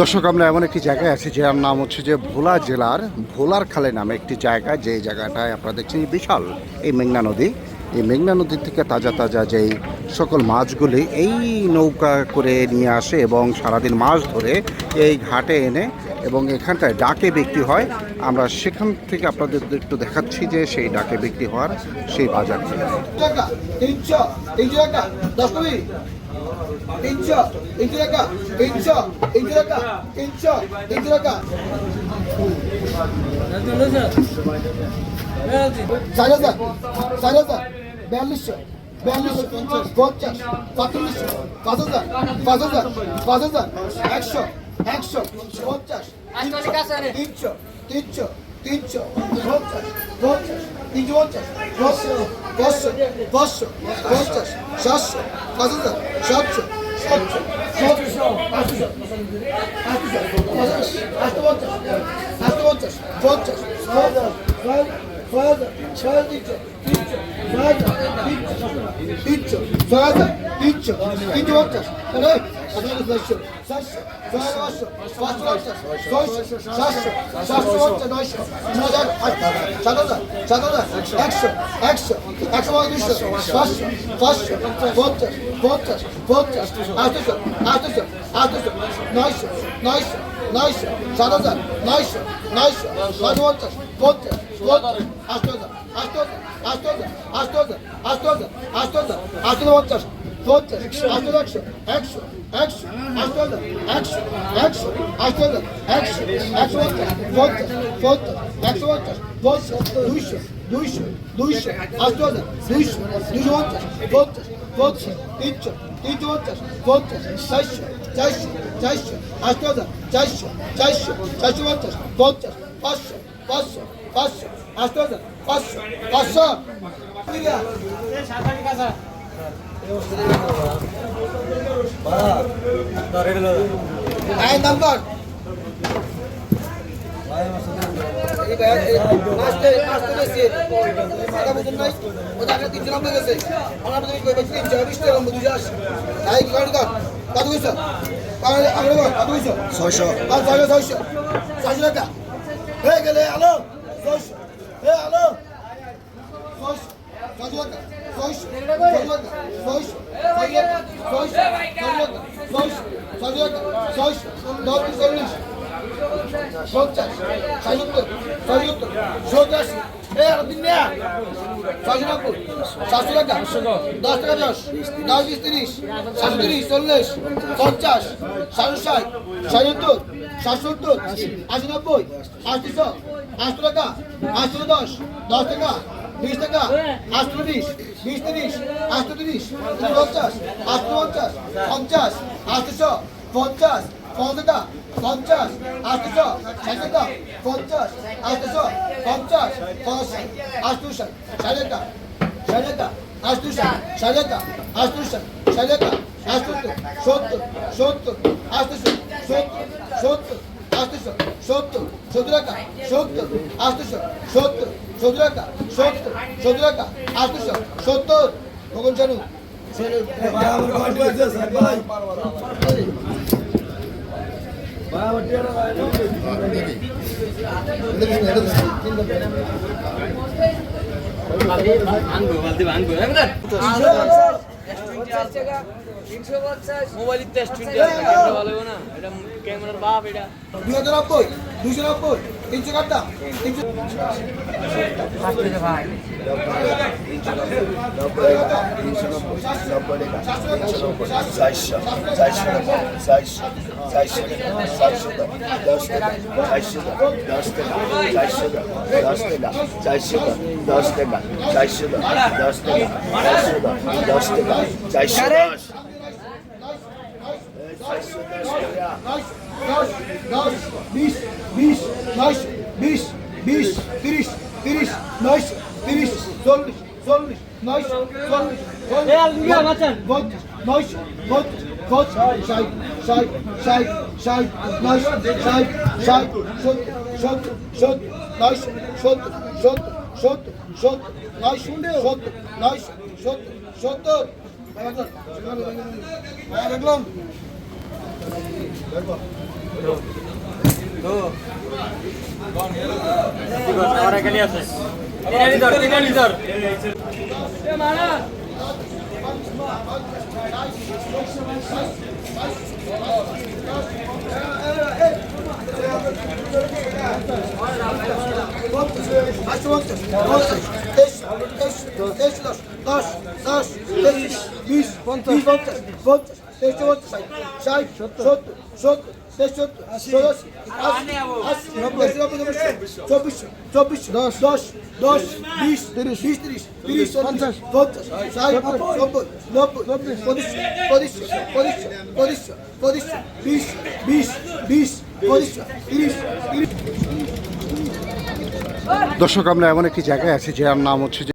দর্শক আমরা এমন একটি জায়গায় আছি যার নাম হচ্ছে যে ভোলা জেলার ভোলার খালে নামে একটি জায়গা যে জায়গাটায় আপনারা দেখছেন বিশাল এই মেঘনা নদী। এই মেঘনা নদী থেকে তাজা তাজা যেই সকল মাছগুলি এই নৌকা করে নিয়ে আসে এবং সারাদিন মাছ ধরে এই ঘাটে এনে এবং এখানটায় ডাকে বিক্রি হয়। আমরা সেখান থেকে আপনাদের একটু দেখাচ্ছি যে সেই ডাকে বিক্রি হওয়ার সেই বাজার। টাকা তিনশো তিনশো টাকা দশ কবি তিনশো তিনশো টাকা তিনশো তিনশো টাকা তিনশো তিনশো টাকা চার হাজার চার হাজার বিয়াল্লিশশো বিয়াল্লিশশো পঞ্চাশ পঁয়তাল্লিশশো পাঁচ তিনশো পঞ্চাশ পঞ্চাশ তিনশো পঞ্চাশ পাঁচশো পাঁচশো পাঁচশো পঞ্চাশ সাতশো পাঁচ হাজার সাতশো সাতশো সাতশো আটশো আটশো আটশো পঞ্চাশ আটশো পঞ্চাশ পঞ্চাশ ছয় হাজার ছয় হাজার ছয় হাজার তিনশো তিনশো ছয় হাজার তিনশো তিনশো ছয় হাজার তিনশো তিনশো পঞ্চাশ একশো একশো একশো পঁয়ত্রিশশো পাঁচশো পাঁচশো পঞ্চাশ পঞ্চাশ পঞ্চাশ আটশো আটশো আটশো নয়শো নয়শো নয়শো সাত হাজার নয়শো নয়শো নয়শো পঞ্চাশ পঞ্চাশ পঞ্চাশ আট হাজার আট হাজার আট হাজার আট হাজার আট হাজার আট হাজার আট পঞ্চাশ পঞ্চাশ আট একশো একশো একশো হাজার একশো একশো হাজার একশো একশো পঞ্চাশ পঞ্চাশ পঞ্চাশ একশো পঞ্চাশ পঞ্চাশ দুইশো দুইশো দুইশো হাজার দুইশো দুইশো পঞ্চাশ পঞ্চাশ পঞ্চাশ তিনশো তিনশো পঞ্চাশ পঞ্চাশ চারশো চারশো চারশো হাজার চারশো চারশো চারশো পঞ্চাশ পঞ্চাশ পাঁচশো পাঁচশো পাঁচশো হাজার পাঁচশো পাঁচশো আয় নাম্বার ছয়শো। ছয়শো ছয়শো। টাকা। হয়ে গেলে আলো। ছয়শো। হে আলো। ছয়শো ছয়শো টাকা। চল্লিশ পঞ্চাশ সাতসত্তর ছয়সত্তর সত্তর এ আর দিন নেয়া ছয়শো নব্বই সাতশো টাকা দশ টাকা দশ দশ বিশ তিরিশ সাতশো তিরিশ চল্লিশ পঞ্চাশ সাতশো ষাট সাতসত্তর সাতসত্তর আশি নব্বই আটশো আটশো টাকা আটশো দশ দশ টাকা বিশ টাকা আটশো বিশ বিশ তিরিশ আটশো তিরিশ পঞ্চাশ আটশো পঞ্চাশ পঞ্চাশ আটশো, পঞ্চাশ পঞ্চাশ পঞ্চাশ, আটশো ষাট পঞ্চাশ, আটশো, পঞ্চাশ পঞ্চাশ আটশো ষাট ষাট ষাট আটশো ষাট আটশো ষাট আটশো, সত্তর সত্তর, আটশো, সত্তর সত্তর, আটশো, সত্তর সত্তর টাকা সত্তর সত্তর সত্তর টাকা সত্তর সত্তর টাকা আটশো সত্তর ভগন চানু মোবাইল টেস্ট ভালো না এটা ক্যামেরার বাপ এটা দুই হাজার নব্বই দুইশো নব্বই তিনশো কাটটা তিনশো চারশো চারশো চারশো চারশো চারশো দশ টাকা চারশো দশ টাকা চারশো দশ টাকা চারশো দশ টাকা চারশো দশ টাকা চারশো দশ টাকা চারশো দশ চারশো দশ টাকা দশ দশ বিশ বিশ নয়শো বিশ বিশ তিরিশ তিরিশ নয়শো তিরিশ চল্লিশ চল্লিশ নয়শো চল্লিশ পঞ্চাশ নয়শো পঞ্চাশ পঞ্চাশ ষাট ষাট ষাট ষাট নয়শো ষাট ষাট সত্তর সত্তর সত্তর নয়শো সত্তর সত্তর সত্তর সত্তর নয়শো সত্তর নয়শো সত্তর সত্তর হ্যাঁ দেখলাম আটশো পঞ্চাশ পঞ্চাশ তেইশ তেইশ তেইশ দশ পঞ্চাশ পঞ্চাশ পঞ্চাশ সত্তর সত্তর সত্তর দর্শক আমরা এমন একটি জায়গায় আছি যার নাম হচ্ছে